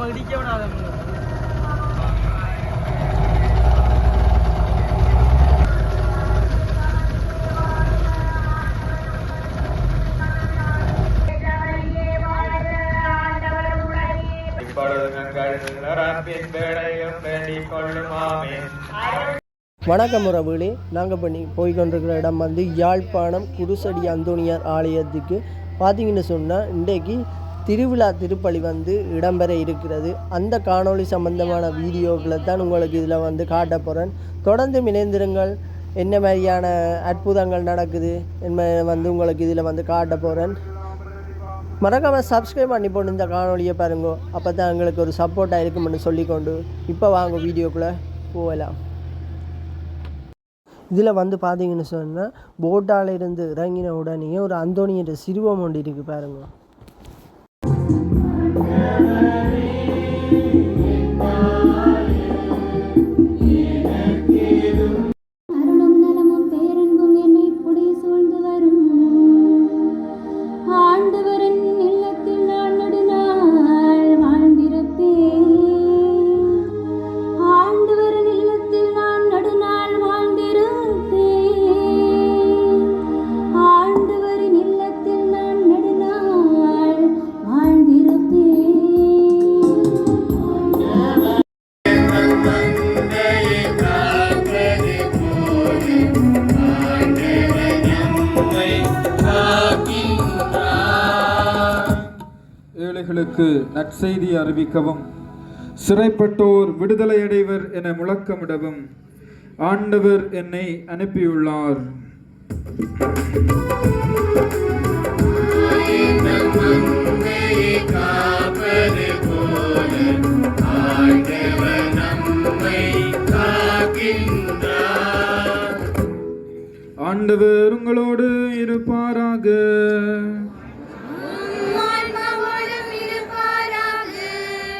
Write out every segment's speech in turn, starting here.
மாமா இடிக்க விடாத வணக்கம் உறவுகளே. நாங்கள் பண்ணி போய் கொண்டிருக்கிற இடம் வந்து யாழ்ப்பாணம் குருசடி அந்தோணியார் ஆலயத்துக்கு. பார்த்தீங்கன்னு சொன்னால் இன்றைக்கு திருவிழா திருப்பலி வந்து இடம்பெற இருக்கிறது. அந்த காணொளி சம்பந்தமான வீடியோக்களை தான் உங்களுக்கு இதில் வந்து காட்ட போகிறேன் தொடர்ந்து இணைந்திருங்கள். என்ன மாதிரியான அற்புதங்கள் நடக்குது என்ன வந்து உங்களுக்கு இதில் வந்து காட்ட போகிறேன் மறக்காமல் சப்ஸ்கிரைப் பண்ணி போட்டு இந்த காணொலியை பாருங்க. அப்போ தான் எங்களுக்கு ஒரு சப்போர்ட்டாக இருக்கும்னு சொல்லிக்கொண்டு இப்போ வாங்க வீடியோக்குள்ளே போகலாம். இதில் வந்து பார்த்தீங்கன்னு சொன்னால் போட்டாலிருந்து இறங்கின உடனே ஒரு அந்தோணியர் சிறுவம் ஒன்று இருக்குது பாருங்கள் மக்களுக்கு நற்செய்தி அறிவிக்கவும். சிறைப்பட்டோர் விடுதலை அடைவர் என முழக்கமிடவும் ஆண்டவர் என்னை அனுப்பியுள்ளார். ஆண்டவர் உங்களோடு இருப்பாராக.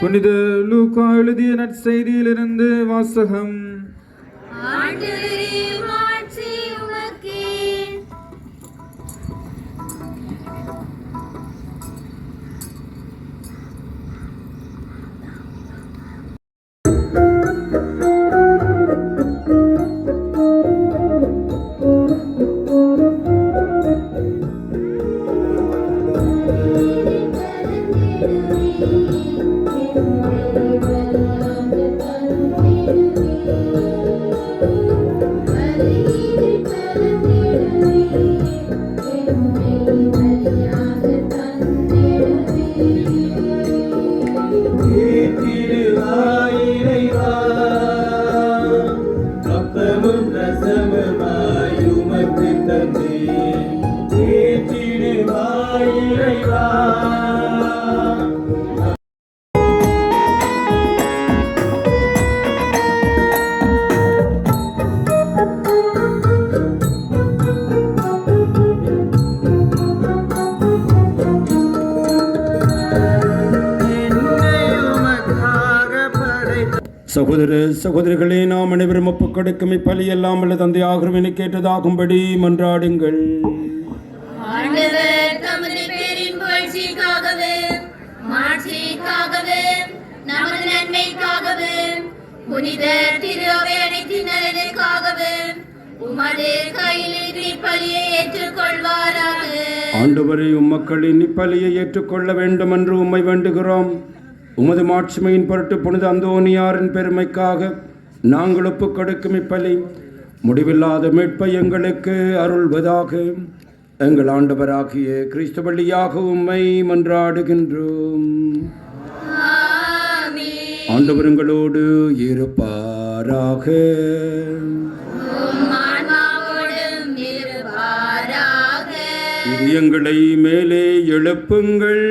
புனித லூக்கா எழுதிய நற்செய்தியிலிருந்து வாசகம். சகோதர சகோதரிகளே நாம் அனைவரும் ஒப்புக் கொடுக்கும் இப்பலி எல்லாம் அல்ல தந்தை ஆகிறவனை கேட்டதாகும்படி மன்றாடுங்கள். மாட்சிக்காகவும் நமது நன்மைக்காகவும் புனித திரு அவை அனைத்தின் நலனுக்காகவே உமது கையில் பலியை ஏற்றுக்கொள்வாராக. ஆண்டவரை உம்மக்களின் இப்பலியை ஏற்றுக்கொள்ள வேண்டும் என்று உம்மை வேண்டுகிறோம். உமது மாட்சிமையின் பொருட்டு புனித அந்தோனியாரின் பெருமைக்காக நாங்கள் ஒப்புக் கொடுக்கும் இப்பலி. முடிவில்லாத மீட்பை எங்களுக்கு அருள்வதாக. எங்கள் ஆண்டவராகிய கிறிஸ்து வழியாக உம்மை மன்றாடுகின்றோம். ஆண்டவருங்களோடு இருப்பாராக. இதயங்களை மேலே எழுப்புங்கள்.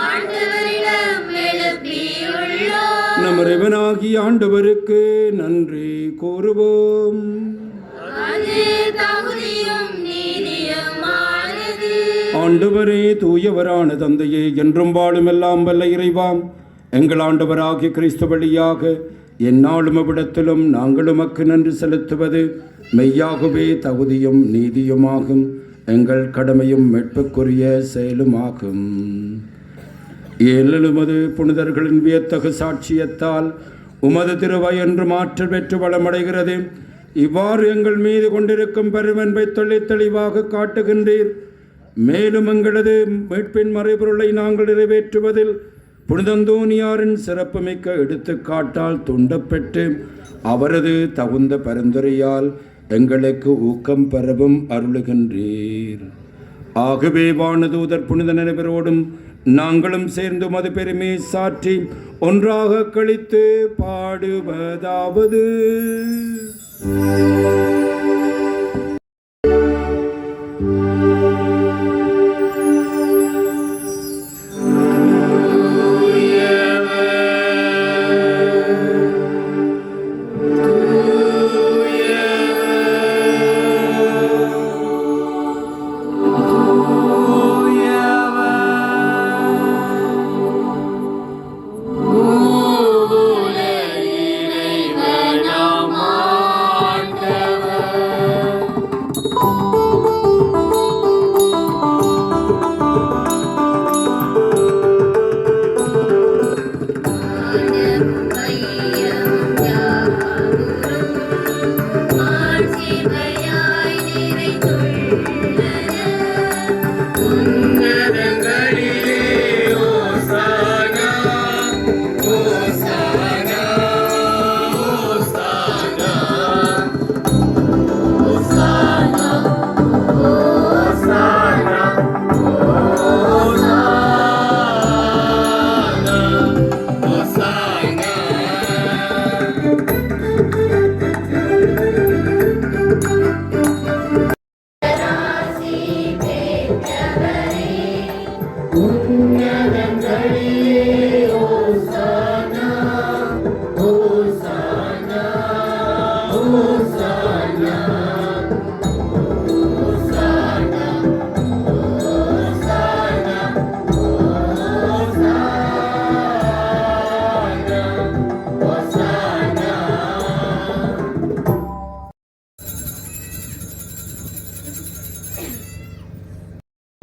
ஆண்டவரிடம் எழுப்பியுள்ளோம். நம் இறைவனாகிய ஆண்டவருக்கு நன்றி கூறுவோம். ஆண்டவரே தூயவரான தந்தையே என்றும் வாழும் எல்லாம் வல்ல இறைவாம் எங்கள் ஆண்டவராகிய கிறிஸ்து வழியாக எந்நாளும் அவ்விடத்திலும் நாங்கள் உமக்கு நன்றி செலுத்துவது மெய்யாகவே தகுதியும் நீதியுமாகும். எங்கள் கடமையும் மீட்புக்குரிய செயலுமாகும். ஏழுமது புனிதர்களின் வியத்தகு சாட்சியத்தால் உமது திருவை என்று மாற்றல் பெற்று வளமடைகிறது. இவ்வாறு எங்கள் மீது கொண்டிருக்கும் பெருமன்பை தொல்லை தெளிவாக காட்டுகின்றீர். மேலும் எங்களது மீட்பின் மறைபொருளை நாங்கள் நிறைவேற்றுவதில் புனிதந்தோனியாரின் சிறப்புமிக்க எடுத்துக்காட்டால் துண்டப்பெற்று அவரது தகுந்த பரிந்துரையால் எங்களுக்கு ஊக்கம் பெறவும் அருளுகின்றீர். ஆகவே வானதூதர் புனித நினைவரோடும் நாங்களும் சேர்ந்து மது பெருமையை சாற்றி ஒன்றாக கழித்து பாடுவதாவது. Música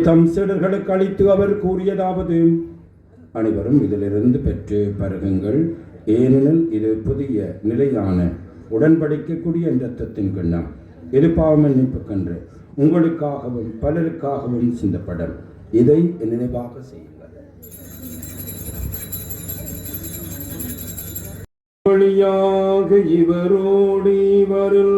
தம் சீடர்களுக்கு அளித்து அவர் கூறியதாவது அனைவரும் இதிலிருந்து பெற்று பருகுங்கள். ஏனெனில் இது புதிய நிலையான உடன்படிக்கக்கூடிய இரத்தத்தின் கிண்ணம். இது பாவமன்னிப்புக்கன்று உங்களுக்காகவும் பலருக்காகவும் சிந்தப்படும். இதை நினைவாக செய்யுங்கள். வழியாக இவரோடு இவரில்